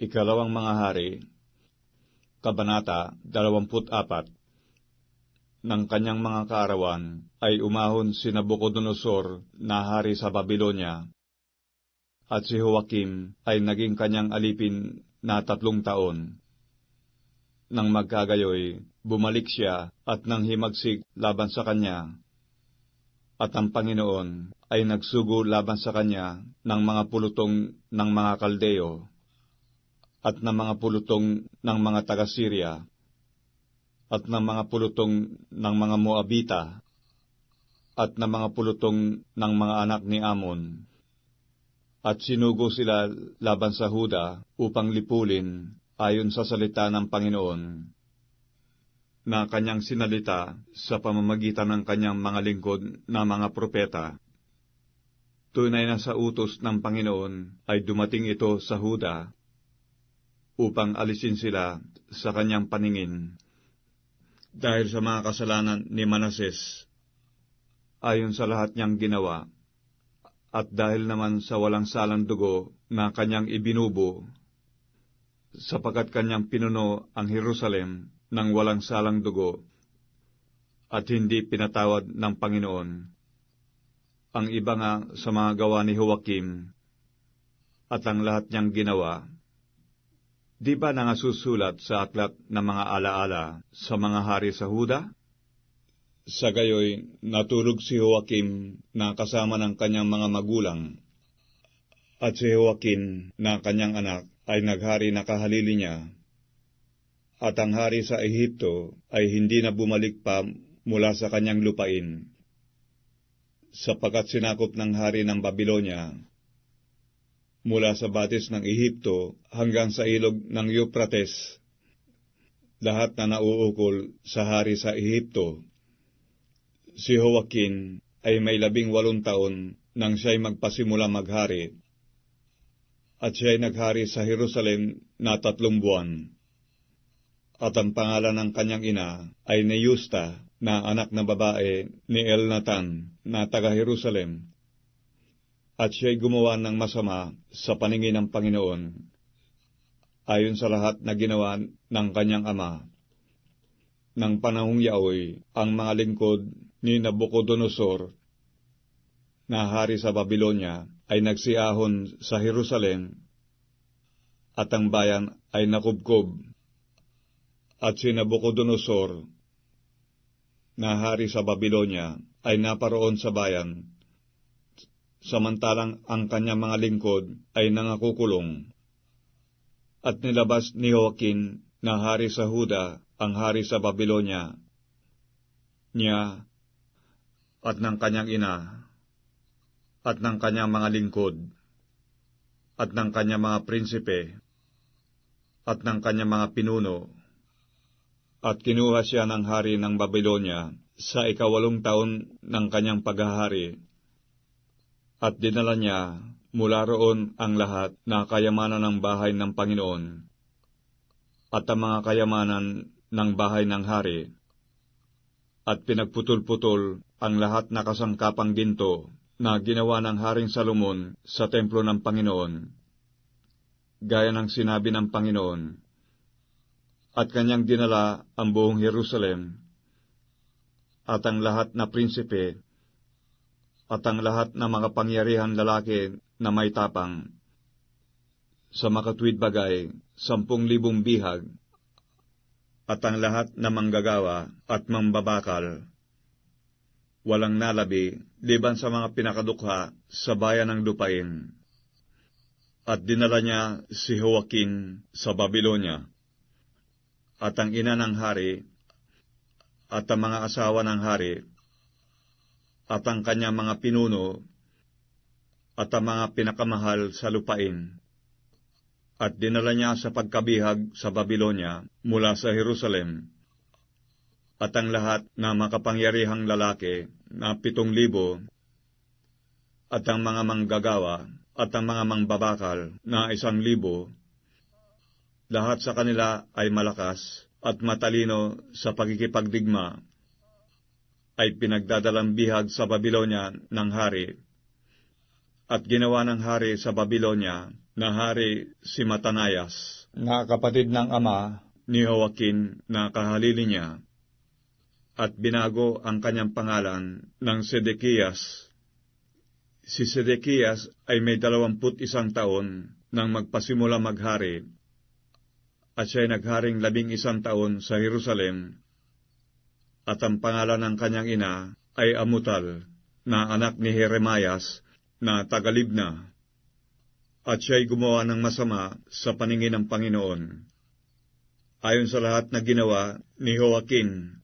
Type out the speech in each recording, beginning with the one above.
Ikalawang mga hari, Kabanata 24 Ng kanyang mga kaarawan ay umahon si Nabucodonosor na hari sa Babylonia, at si Joachim ay naging kanyang alipin na tatlong taon. Nang magkagayoy, bumalik siya at nang himagsik laban sa kanya, at ang Panginoon ay nagsugo laban sa kanya ng mga pulutong ng mga kaldeo at ng mga pulutong ng mga taga-Syria, at ng mga pulutong ng mga Moabita, at ng mga pulutong ng mga anak ni Amon. At sinugo sila laban sa Huda upang lipulin ayon sa salita ng Panginoon, na kanyang sinalita sa pamamagitan ng kanyang mga lingkod na mga propeta. Tunay na sa utos ng Panginoon ay dumating ito sa Huda upang alisin sila sa kanyang paningin. Dahil sa mga kasalanan ni Manases, ayon sa lahat niyang ginawa, at dahil naman sa walang salang dugo na kanyang ibinubo, sapagkat kanyang pinuno ang Jerusalem ng walang salang dugo, at hindi pinatawad ng Panginoon. Ang iba nga sa mga gawa ni Joachim, at ang lahat niyang ginawa, Di ba nangasusulat sa aklat ng mga alaala sa mga hari sa Huda? Sa gayoy, natulog si Joachim na kasama ng kanyang mga magulang. At si Joachim na kanyang anak ay naghari na kahalili niya. At ang hari sa Ehipto ay hindi na bumalik pa mula sa kanyang lupain. Sapagkat sinakop ng hari ng Babylonia mula sa batis ng Ehipto hanggang sa ilog ng Euphrates, lahat na nauukol sa hari sa Ehipto. Si Joaquin ay may labing walong taon nang siya'y magpasimula maghari, at siya'y naghari sa Jerusalem na tatlong buwan. At ang pangalan ng kanyang ina ay Neusta na anak ng babae ni Elnatan na taga Jerusalem at siya'y gumawa ng masama sa paningin ng Panginoon, ayon sa lahat na ginawa ng kanyang ama. Nang panahong yaoy, ang mga lingkod ni Nabucodonosor na hari sa Babylonia ay nagsiahon sa Jerusalem at ang bayan ay nakubkob at si Nabucodonosor na hari sa Babylonia ay naparoon sa bayan samantalang ang kanyang mga lingkod ay nangakukulong. At nilabas ni Joaquin na hari sa Huda ang hari sa Babylonia, niya at ng kanyang ina, at ng kanyang mga lingkod, at ng kanyang mga prinsipe, at ng kanyang mga pinuno, at kinuha siya ng hari ng Babylonia sa ikawalong taon ng kanyang paghahari at dinala niya mula roon ang lahat na kayamanan ng bahay ng Panginoon at ang mga kayamanan ng bahay ng hari. At pinagputol-putol ang lahat na kasangkapang ginto na ginawa ng Haring Salomon sa templo ng Panginoon, gaya ng sinabi ng Panginoon, at kanyang dinala ang buong Jerusalem, at ang lahat na prinsipe at ang lahat ng mga pangyarihan lalaki na may tapang. Sa makatwid bagay, sampung libong bihag, at ang lahat na manggagawa at mambabakal. Walang nalabi, liban sa mga pinakadukha sa bayan ng lupain. At dinala niya si Joaquin sa Babylonia. At ang ina ng hari, at ang mga asawa ng hari, at ang kanyang mga pinuno at ang mga pinakamahal sa lupain. At dinala niya sa pagkabihag sa Babylonia mula sa Jerusalem. At ang lahat na makapangyarihang lalaki na pitong libo at ang mga manggagawa at ang mga mangbabakal na isang libo, lahat sa kanila ay malakas at matalino sa pagkikipagdigma ay pinagdadalang bihag sa Babylonia ng hari. At ginawa ng hari sa Babylonia na hari si Matanayas, na kapatid ng ama ni Joaquin na kahalili niya, at binago ang kanyang pangalan ng Sedekias. Si Sedekias ay may dalawamput isang taon nang magpasimula maghari, at siya'y nagharing labing isang taon sa Jerusalem, at ang pangalan ng kanyang ina ay Amutal, na anak ni Jeremias, na tagalibna, at siya'y gumawa ng masama sa paningin ng Panginoon. Ayon sa lahat na ginawa ni Joaquin,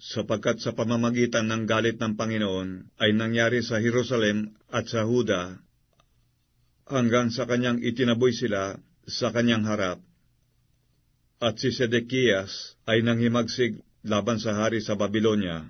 sapagkat sa pamamagitan ng galit ng Panginoon ay nangyari sa Jerusalem at sa Huda, hanggang sa kanyang itinaboy sila sa kanyang harap. At si Sedekias ay nanghimagsig laban sa hari sa Babylonia,